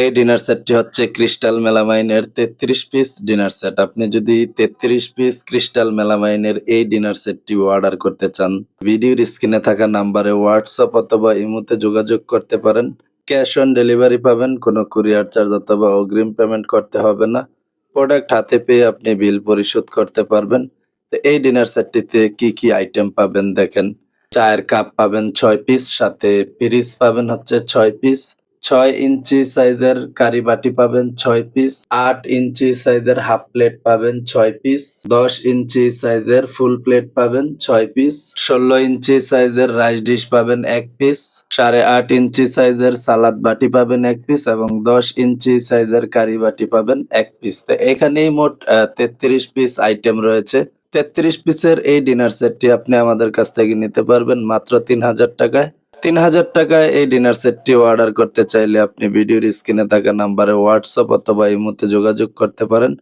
এই ডিনার সেটটি হচ্ছে ক্রিস্টাল মেলামাইনের তেত্রিশ পিস ডিনার সেট। আপনি যদি তেত্রিশ পিস ক্রিস্টাল মেলামাইনের এই ডিনার সেটটি অর্ডার করতে চান, ভিডিওর স্ক্রিনে থাকা নাম্বারে হোয়াটসঅ্যাপ অথবা ইমোতে যোগাযোগ করতে পারেন। ক্যাশ অন ডেলিভারি পাবেন, কোনো কুরিয়ার চার্জ অথবা অগ্রিম পেমেন্ট করতে হবে না। প্রোডাক্ট হাতে পেয়ে আপনি বিল পরিশোধ করতে পারবেন। তো এই ডিনার সেটটিতে কি কি আইটেম পাবেন দেখেন। চায়ের কাপ পাবেন ছয় পিস, সাথে পিরিস পাবেন হচ্ছে ছয় পিস। ছয় ইঞ্চি সাইজের কারি বাটি পাবেন ছয় পিস, আট ইঞ্চি সাইজের হাফ প্লেট পাবেন ছয় পিস, দশ ইঞ্চি সাইজের ফুল প্লেট পাবেন ছয় পিস, ষোলো ইঞ্চি সাইজের রাইস ডিশ পাবেন এক পিস, সাড়ে আট ইঞ্চি সাইজের সালাদ বাটি পাবেন এক পিস এবং দশ ইঞ্চি সাইজের কারি বাটি পাবেন এক পিস। তো এখানেই মোট তেত্রিশ পিস আইটেম রয়েছে। তেত্রিশ পিসের এই ডিনার সেটটি আপনি আমাদের কাছ থেকে নিতে পারবেন মাত্র তিন হাজার টাকায়। তিন হাজার টাকায় এই ডিনার সেটটি অর্ডার করতে চাইলে আপনি ভিডিওর স্ক্রিনে থাকা নাম্বারে হোয়াটসঅ্যাপ অথবা ইমোতে যোগাযোগ করতে পারেন।